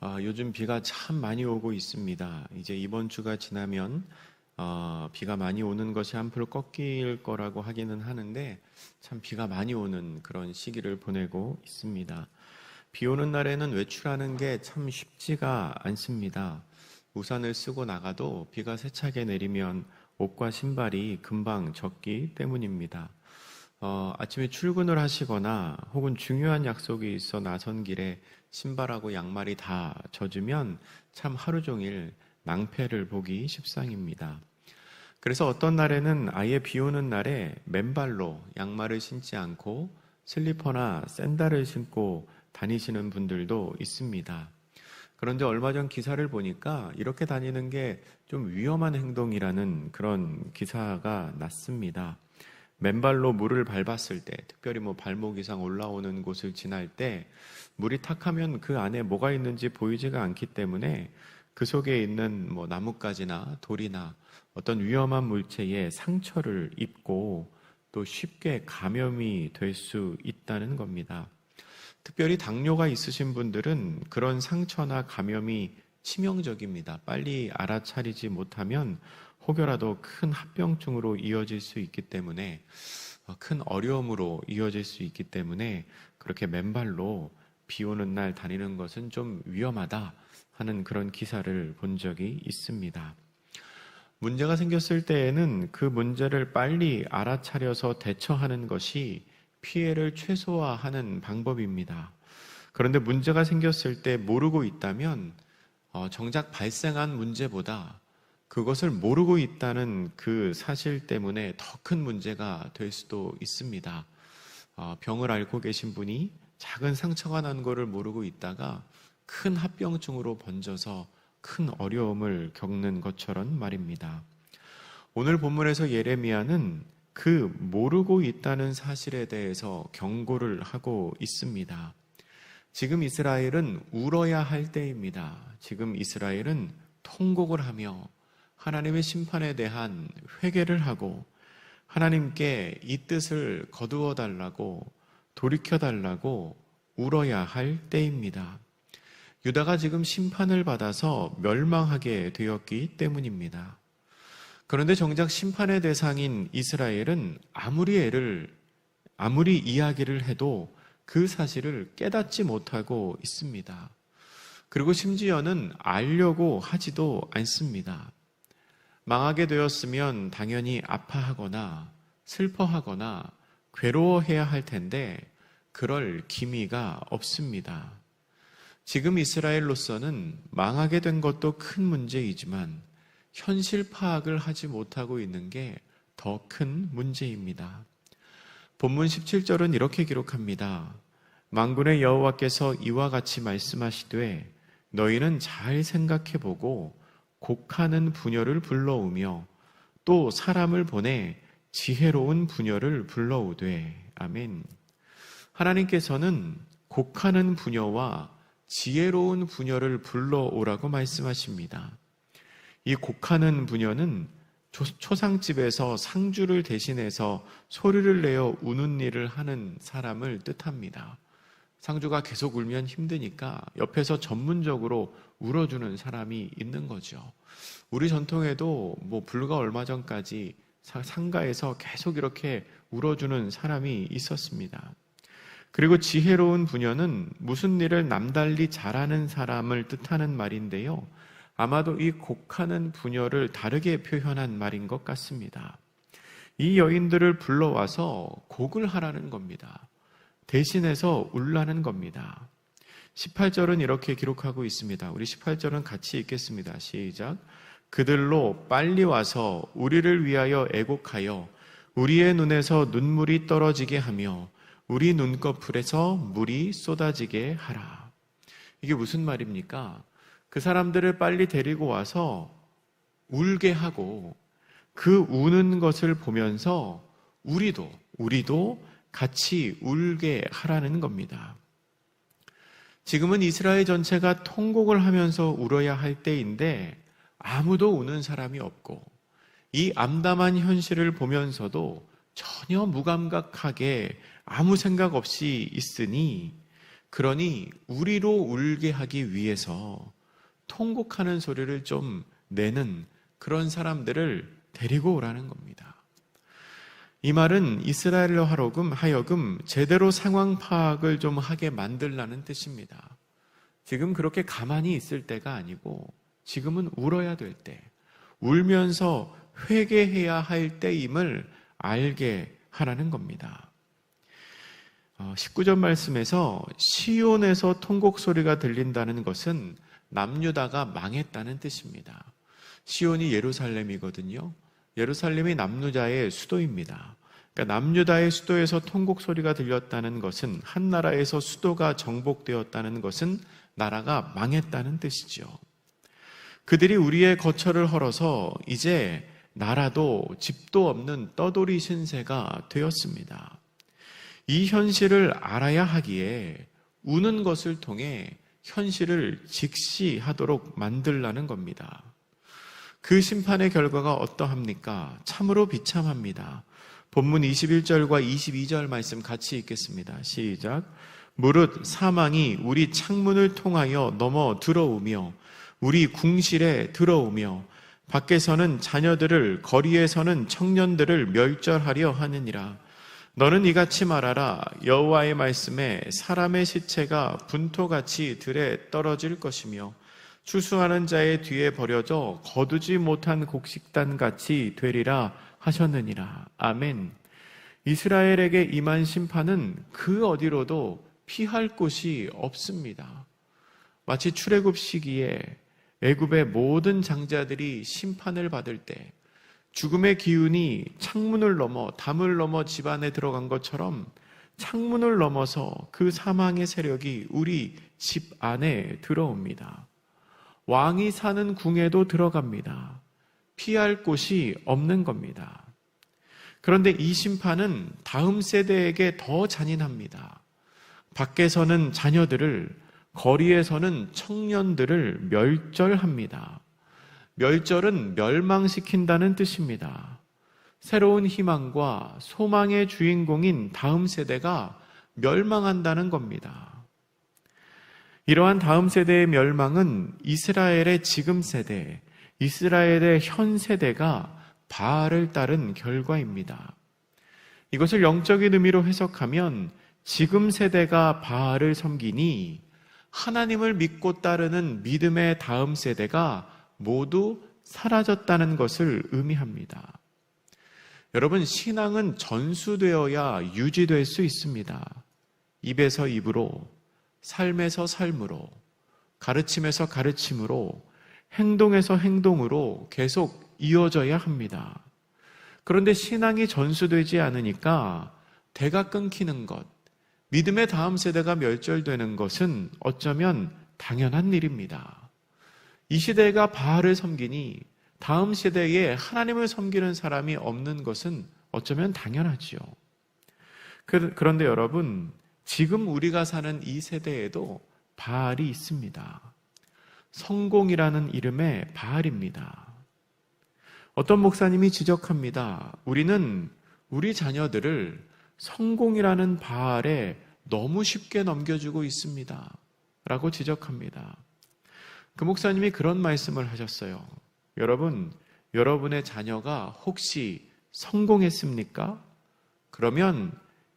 아, 요즘 비가 참 많이 오고 있습니다. 이제 이번 주가 지나면 어, 비가 많이 오는 것이 한풀 꺾일 거라고 하기는 하는데 참 비가 많이 오는 그런 시기를 보내고 있습니다. 비 오는 날에는 외출하는 게 참 쉽지가 않습니다. 우산을 쓰고 나가도 비가 세차게 내리면 옷과 신발이 금방 젖기 때문입니다. 어, 아침에 출근을 하시거나 혹은 중요한 약속이 있어 나선 길에 신발하고 양말이 다 젖으면 참 하루 종일 낭패를 보기 십상입니다. 그래서 어떤 날에는 아예 비 오는 날에 맨발로 양말을 신지 않고 슬리퍼나 샌들을 신고 다니시는 분들도 있습니다. 그런데 얼마 전 기사를 보니까 이렇게 다니는 게 좀 위험한 행동이라는 그런 기사가 났습니다. 맨발로 물을 밟았을 때, 특별히 뭐 발목 이상 올라오는 곳을 지날 때, 물이 탁하면 그 안에 뭐가 있는지 보이지가 않기 때문에 그 속에 있는 뭐 나뭇가지나 돌이나 어떤 위험한 물체에 상처를 입고 또 쉽게 감염이 될 수 있다는 겁니다. 특별히 당뇨가 있으신 분들은 그런 상처나 감염이 치명적입니다. 빨리 알아차리지 못하면 혹여라도 큰 합병증으로 이어질 수 있기 때문에 어, 큰 어려움으로 이어질 수 있기 때문에 그렇게 맨발로 비 오는 날 다니는 것은 좀 위험하다 하는 그런 기사를 본 적이 있습니다. 문제가 생겼을 때에는 그 문제를 빨리 알아차려서 대처하는 것이 피해를 최소화하는 방법입니다. 그런데 문제가 생겼을 때 모르고 있다면 어, 정작 발생한 문제보다 그것을 모르고 있다는 그 사실 때문에 더 큰 문제가 될 수도 있습니다. 어, 병을 앓고 계신 분이 작은 상처가 난 것을 모르고 있다가 큰 합병증으로 번져서 큰 어려움을 겪는 것처럼 말입니다. 오늘 본문에서 예레미야는 그 모르고 있다는 사실에 대해서 경고를 하고 있습니다. 지금 이스라엘은 울어야 할 때입니다. 지금 이스라엘은 통곡을 하며 하나님의 심판에 대한 회개를 하고 하나님께 이 뜻을 거두어 달라고 돌이켜 달라고 울어야 할 때입니다. 유다가 지금 심판을 받아서 멸망하게 되었기 때문입니다. 그런데 정작 심판의 대상인 이스라엘은 아무리 애를, 아무리 이야기를 해도 그 사실을 깨닫지 못하고 있습니다. 그리고 심지어는 알려고 하지도 않습니다. 망하게 되었으면 당연히 아파하거나 슬퍼하거나 괴로워해야 할 텐데 그럴 기미가 없습니다. 지금 이스라엘로서는 망하게 된 것도 큰 문제이지만 현실 파악을 하지 못하고 있는 게 더 큰 문제입니다. 본문 17절은 이렇게 기록합니다. 망군의 여호와께서 이와 같이 말씀하시되 너희는 잘 생각해 보고 곡하는 부녀를 불러오며 또 사람을 보내 지혜로운 부녀를 불러오되 아멘. 하나님께서는 곡하는 부녀와 지혜로운 부녀를 불러오라고 말씀하십니다. 이 곡하는 부녀는 초상집에서 상주를 대신해서 소리를 내어 우는 일을 하는 사람을 뜻합니다. 상주가 계속 울면 힘드니까 옆에서 전문적으로 울어주는 사람이 있는 거죠. 우리 전통에도 뭐 불과 얼마 전까지 상가에서 계속 이렇게 울어주는 사람이 있었습니다. 그리고 지혜로운 부녀는 무슨 일을 남달리 잘하는 사람을 뜻하는 말인데요. 아마도 이 곡하는 부녀를 다르게 표현한 말인 것 같습니다. 이 여인들을 불러와서 곡을 하라는 겁니다. 대신해서 울라는 겁니다. 18절은 이렇게 기록하고 있습니다. 우리 18절은 같이 읽겠습니다. 시작. 그들로 빨리 와서 우리를 위하여 애곡하여 우리의 눈에서 눈물이 떨어지게 하며 우리 눈꺼풀에서 물이 쏟아지게 하라. 이게 무슨 말입니까? 그 사람들을 빨리 데리고 와서 울게 하고 그 우는 것을 보면서 우리도, 우리도 같이 울게 하라는 겁니다. 지금은 이스라엘 전체가 통곡을 하면서 울어야 할 때인데 아무도 우는 사람이 없고 이 암담한 현실을 보면서도 전혀 무감각하게 아무 생각 없이 있으니 그러니 우리로 울게 하기 위해서 통곡하는 소리를 좀 내는 그런 사람들을 데리고 오라는 겁니다. 이 말은 이스라엘로 하여금, 하여금 제대로 상황 파악을 좀 하게 만들라는 뜻입니다. 지금 그렇게 가만히 있을 때가 아니고 지금은 울어야 될 때, 울면서 회개해야 할 때임을 알게 하라는 겁니다. 19절 어, 말씀에서 시온에서 통곡 소리가 들린다는 것은 남유다가 망했다는 뜻입니다. 시온이 예루살렘이거든요. 예루살렘이 남유다의 수도입니다. 그러니까 남유다의 수도에서 통곡 소리가 들렸다는 것은 한 나라에서 수도가 정복되었다는 것은 나라가 망했다는 뜻이죠. 그들이 우리의 거처를 헐어서 이제 나라도 집도 없는 떠돌이 신세가 되었습니다. 이 현실을 알아야 하기에 우는 것을 통해 현실을 직시하도록 만들라는 겁니다. 그 심판의 결과가 어떠합니까? 참으로 비참합니다. 본문 21절과 22절 말씀 같이 읽겠습니다. 시작. 무릇 사망이 우리 창문을 통하여 넘어 들어오며 우리 궁실에 들어오며 밖에서는 자녀들을 거리에서는 청년들을 멸절하려 하느니라. 너는 이같이 말하라. 여호와의 말씀에 사람의 시체가 분토같이 들에 떨어질 것이며 추수하는 자의 뒤에 버려져 거두지 못한 곡식단 같이 되리라 하셨느니라. 아멘. 이스라엘에게 임한 심판은 그 어디로도 피할 곳이 없습니다. 마치 출애굽 시기에 애굽의 모든 장자들이 심판을 받을 때 죽음의 기운이 창문을 넘어 담을 넘어 집안에 들어간 것처럼 창문을 넘어서 그 사망의 세력이 우리 집 안에 들어옵니다. 왕이 사는 궁에도 들어갑니다. 피할 곳이 없는 겁니다. 그런데 이 심판은 다음 세대에게 더 잔인합니다. 밖에서는 자녀들을, 거리에서는 청년들을 멸절합니다. 멸절은 멸망시킨다는 뜻입니다. 새로운 희망과 소망의 주인공인 다음 세대가 멸망한다는 겁니다. 이러한 다음 세대의 멸망은 이스라엘의 지금 세대, 이스라엘의 현 세대가 바알을 따른 결과입니다. 이것을 영적인 의미로 해석하면 지금 세대가 바알을 섬기니 하나님을 믿고 따르는 믿음의 다음 세대가 모두 사라졌다는 것을 의미합니다. 여러분, 신앙은 전수되어야 유지될 수 있습니다. 입에서 입으로, 삶에서 삶으로, 가르침에서 가르침으로, 행동에서 행동으로 계속 이어져야 합니다. 그런데 신앙이 전수되지 않으니까 대가 끊기는 것, 믿음의 다음 세대가 멸절되는 것은 어쩌면 당연한 일입니다. 이 시대가 바알을 섬기니 다음 세대에 하나님을 섬기는 사람이 없는 것은 어쩌면 당연하지요. 그, 그런데 여러분, 지금 우리가 사는 이 세대에도 바알이 있습니다. 성공이라는 이름의 바알입니다. 어떤 목사님이 지적합니다. 우리는 우리 자녀들을 성공이라는 바알에 너무 쉽게 넘겨주고 있습니다. 라고 지적합니다. 그 목사님이 그런 말씀을 하셨어요. 여러분, 여러분의 자녀가 혹시 성공했습니까? 그러면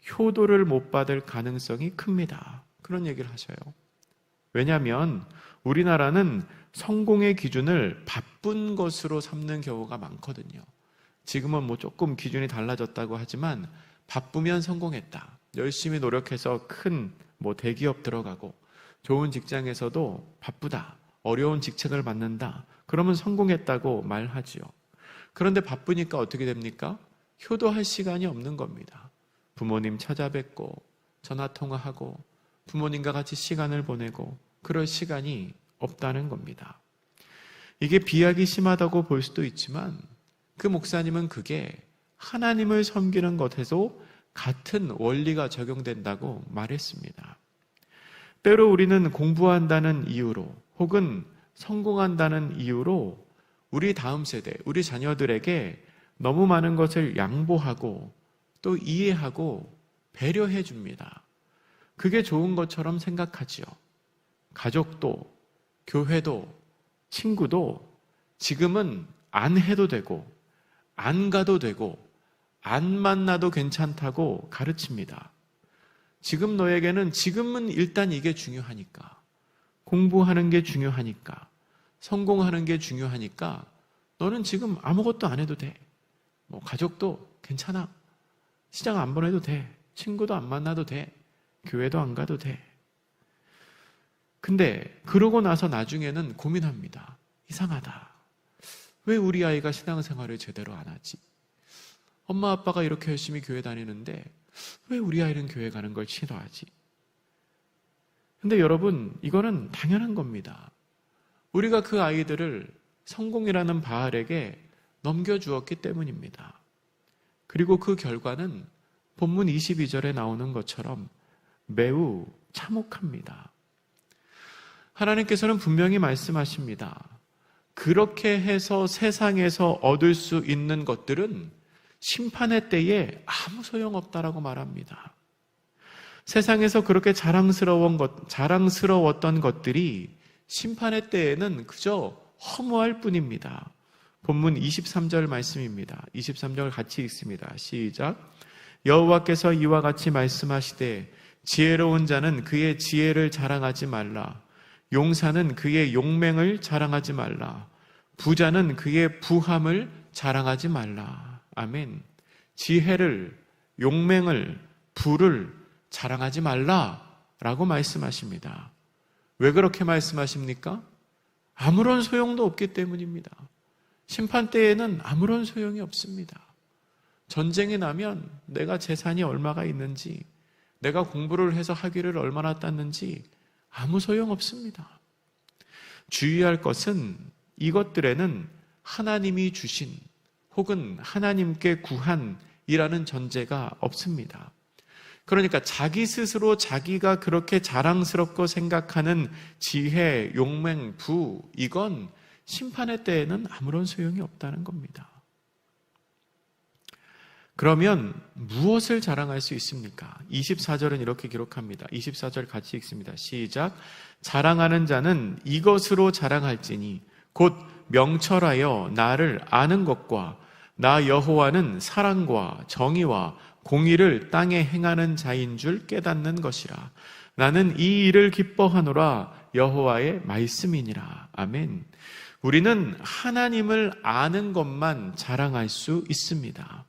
효도를 못 받을 가능성이 큽니다. 그런 얘기를 하셔요. 왜냐하면 우리나라는 성공의 기준을 바쁜 것으로 삼는 경우가 많거든요. 지금은 뭐 조금 기준이 달라졌다고 하지만 바쁘면 성공했다. 열심히 노력해서 큰 뭐 대기업 들어가고 좋은 직장에서도 바쁘다. 어려운 직책을 맡는다. 그러면 성공했다고 말하지요. 그런데 바쁘니까 어떻게 됩니까? 효도할 시간이 없는 겁니다. 부모님 찾아뵙고 전화 통화하고 부모님과 같이 시간을 보내고 그럴 시간이 없다는 겁니다. 이게 비약이 심하다고 볼 수도 있지만 그 목사님은 그게 하나님을 섬기는 것에도 같은 원리가 적용된다고 말했습니다. 때로 우리는 공부한다는 이유로 혹은 성공한다는 이유로 우리 다음 세대, 우리 자녀들에게 너무 많은 것을 양보하고 또 이해하고 배려해 줍니다. 그게 좋은 것처럼 생각하지요. 가족도, 교회도, 친구도 지금은 안 해도 되고, 안 가도 되고, 안 만나도 괜찮다고 가르칩니다. 지금 너에게는 지금은 일단 이게 중요하니까. 공부하는 게 중요하니까. 성공하는 게 중요하니까. 너는 지금 아무것도 안 해도 돼. 뭐, 가족도 괜찮아. 시장 안 보내도 돼. 친구도 안 만나도 돼. 교회도 안 가도 돼. 근데 그러고 나서 나중에는 고민합니다. 이상하다. 왜 우리 아이가 신앙생활을 제대로 안 하지? 엄마 아빠가 이렇게 열심히 교회 다니는데 왜 우리 아이는 교회 가는 걸 싫어하지? 근데 여러분, 이거는 당연한 겁니다. 우리가 그 아이들을 성공이라는 바알에게 넘겨주었기 때문입니다. 그리고 그 결과는 본문 22절에 나오는 것처럼 매우 참혹합니다. 하나님께서는 분명히 말씀하십니다. 그렇게 해서 세상에서 얻을 수 있는 것들은 심판의 때에 아무 소용없다라고 말합니다. 세상에서 그렇게 자랑스러운 것, 자랑스러웠던 것들이 심판의 때에는 그저 허무할 뿐입니다. 본문 23절 말씀입니다. 23절 같이 읽습니다. 시작. 여호와께서 이와 같이 말씀하시되 지혜로운 자는 그의 지혜를 자랑하지 말라. 용사는 그의 용맹을 자랑하지 말라. 부자는 그의 부함을 자랑하지 말라. 아멘. 지혜를, 용맹을, 부를 자랑하지 말라. 라고 말씀하십니다. 왜 그렇게 말씀하십니까? 아무런 소용도 없기 때문입니다. 심판 때에는 아무런 소용이 없습니다. 전쟁이 나면 내가 재산이 얼마가 있는지, 내가 공부를 해서 학위를 얼마나 땄는지 아무 소용 없습니다. 주의할 것은 이것들에는 하나님이 주신 혹은 하나님께 구한 이라는 전제가 없습니다. 그러니까 자기 스스로 자기가 그렇게 자랑스럽고 생각하는 지혜, 용맹, 부, 이건 심판의 때에는 아무런 소용이 없다는 겁니다. 그러면 무엇을 자랑할 수 있습니까? 24절은 이렇게 기록합니다. 24절 같이 읽습니다. 시작. 자랑하는 자는 이것으로 자랑할지니 곧 명철하여 나를 아는 것과 나 여호와는 사랑과 정의와 공의를 땅에 행하는 자인 줄 깨닫는 것이라. 나는 이 일을 기뻐하노라 여호와의 말씀이니라. 아멘. 우리는 하나님을 아는 것만 자랑할 수 있습니다.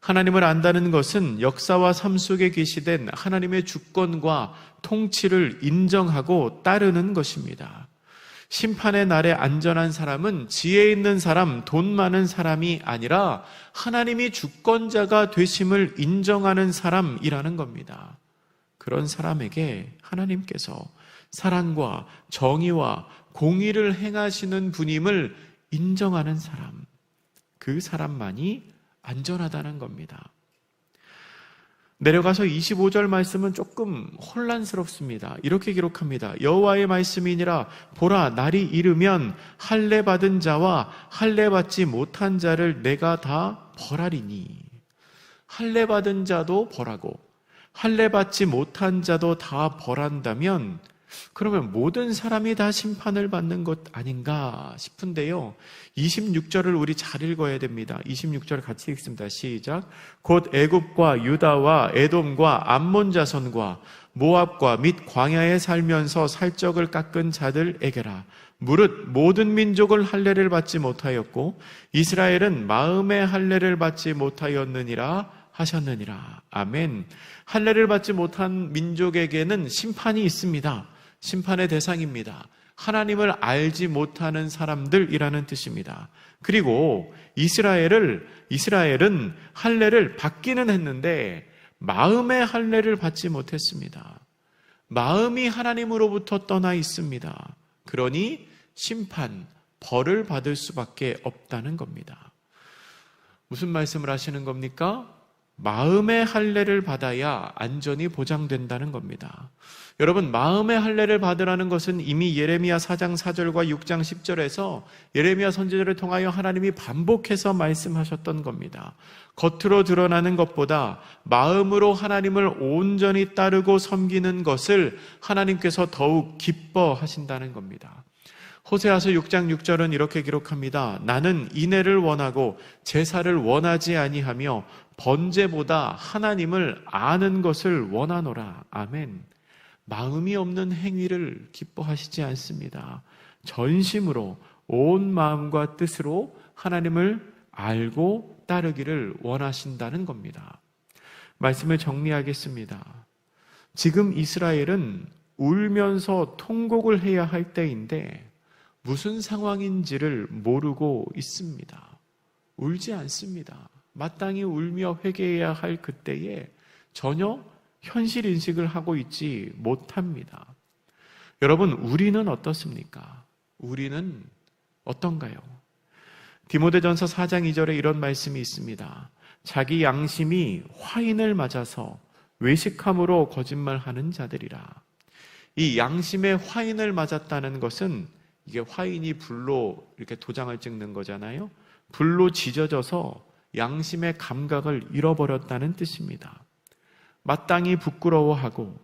하나님을 안다는 것은 역사와 삶 속에 계시된 하나님의 주권과 통치를 인정하고 따르는 것입니다. 심판의 날에 안전한 사람은 지혜 있는 사람, 돈 많은 사람이 아니라 하나님이 주권자가 되심을 인정하는 사람이라는 겁니다. 그런 사람에게 하나님께서 사랑과 정의와 공의를 행하시는 분임을 인정하는 사람, 그 사람만이 안전하다는 겁니다. 내려가서 25절 말씀은 조금 혼란스럽습니다. 이렇게 기록합니다. 여호와의 말씀이니라 보라 날이 이르면 할례 받은 자와 할례 받지 못한 자를 내가 다 벌하리니 할례 받은 자도 벌하고 할례 받지 못한 자도 다 벌한다면 그러면 모든 사람이 다 심판을 받는 것 아닌가 싶은데요. 26절을 우리 잘 읽어야 됩니다. 26절 같이 읽습니다. 시작. 곧 애굽과 유다와 에돔과 암몬 자손과 모압과 및 광야에 살면서 살적을 깎은 자들에게라. 무릇 모든 민족을 할례를 받지 못하였고 이스라엘은 마음의 할례를 받지 못하였느니라 하셨느니라. 아멘. 할례를 받지 못한 민족에게는 심판이 있습니다. 심판의 대상입니다. 하나님을 알지 못하는 사람들이라는 뜻입니다. 그리고 이스라엘을 이스라엘은 할례를 받기는 했는데 마음의 할례를 받지 못했습니다. 마음이 하나님으로부터 떠나 있습니다. 그러니 심판, 벌을 받을 수밖에 없다는 겁니다. 무슨 말씀을 하시는 겁니까? 마음의 할례를 받아야 안전이 보장된다는 겁니다. 여러분, 마음의 할례를 받으라는 것은 이미 예레미야 4장 4절과 6장 10절에서 예레미야 선지자를 통하여 하나님이 반복해서 말씀하셨던 겁니다. 겉으로 드러나는 것보다 마음으로 하나님을 온전히 따르고 섬기는 것을 하나님께서 더욱 기뻐하신다는 겁니다. 호세아서 6장 6절은 이렇게 기록합니다. 나는 인애를 원하고 제사를 원하지 아니하며 번제보다 하나님을 아는 것을 원하노라. 아멘. 마음이 없는 행위를 기뻐하시지 않습니다. 전심으로 온 마음과 뜻으로 하나님을 알고 따르기를 원하신다는 겁니다. 말씀을 정리하겠습니다. 지금 이스라엘은 울면서 통곡을 해야 할 때인데 무슨 상황인지를 모르고 있습니다. 울지 않습니다. 마땅히 울며 회개해야 할 그때에 전혀 현실 인식을 하고 있지 못합니다. 여러분, 우리는 어떻습니까? 우리는 어떤가요? 디모데전서 4장 2절에 이런 말씀이 있습니다. 자기 양심이 화인을 맞아서 외식함으로 거짓말하는 자들이라. 이 양심의 화인을 맞았다는 것은 이게 화인이 불로 이렇게 도장을 찍는 거잖아요. 불로 지져져서 양심의 감각을 잃어버렸다는 뜻입니다. 마땅히 부끄러워하고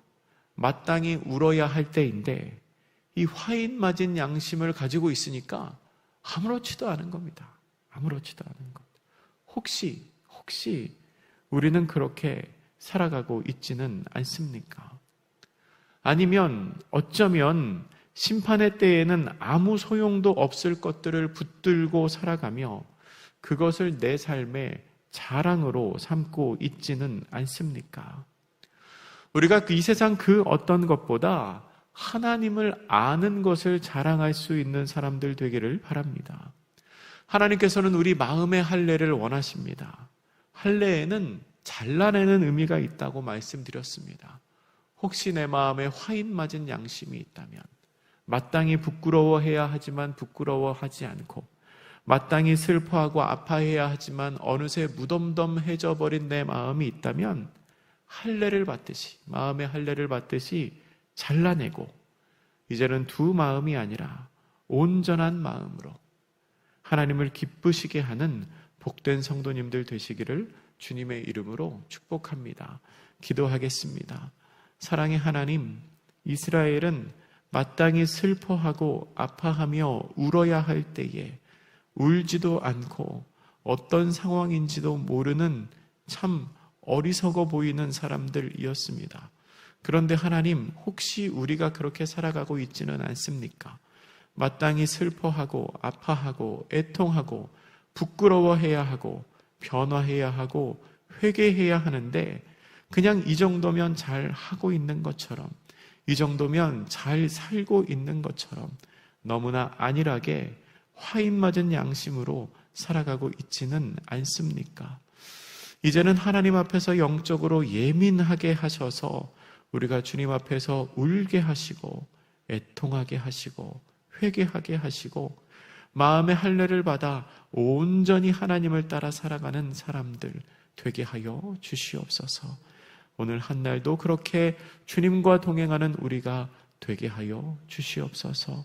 마땅히 울어야 할 때인데 이 화인 맞은 양심을 가지고 있으니까 아무렇지도 않은 겁니다. 아무렇지도 않은 것. 혹시 혹시 우리는 그렇게 살아가고 있지는 않습니까? 아니면 어쩌면 심판의 때에는 아무 소용도 없을 것들을 붙들고 살아가며 그것을 내 삶의 자랑으로 삼고 있지는 않습니까? 우리가 이 세상 그 어떤 것보다 하나님을 아는 것을 자랑할 수 있는 사람들 되기를 바랍니다. 하나님께서는 우리 마음의 할례를 원하십니다. 할례에는 잘라내는 의미가 있다고 말씀드렸습니다. 혹시 내 마음에 화인 맞은 양심이 있다면 마땅히 부끄러워해야 하지만 부끄러워하지 않고 마땅히 슬퍼하고 아파해야 하지만 어느새 무덤덤해져 버린 내 마음이 있다면 할례를 받듯이 마음의 할례를 받듯이 잘라내고 이제는 두 마음이 아니라 온전한 마음으로 하나님을 기쁘시게 하는 복된 성도님들 되시기를 주님의 이름으로 축복합니다. 기도하겠습니다. 사랑의 하나님, 이스라엘은 마땅히 슬퍼하고 아파하며 울어야 할 때에 울지도 않고 어떤 상황인지도 모르는 참 어리석어 보이는 사람들이었습니다. 그런데 하나님, 혹시 우리가 그렇게 살아가고 있지는 않습니까? 마땅히 슬퍼하고 아파하고 애통하고 부끄러워해야 하고 변화해야 하고 회개해야 하는데 그냥 이 정도면 잘 하고 있는 것처럼 이 정도면 잘 살고 있는 것처럼 너무나 안일하게 화인 맞은 양심으로 살아가고 있지는 않습니까? 이제는 하나님 앞에서 영적으로 예민하게 하셔서 우리가 주님 앞에서 울게 하시고 애통하게 하시고 회개하게 하시고 마음의 할례를 받아 온전히 하나님을 따라 살아가는 사람들 되게 하여 주시옵소서. 오늘 한 날도 그렇게 주님과 동행하는 우리가 되게 하여 주시옵소서.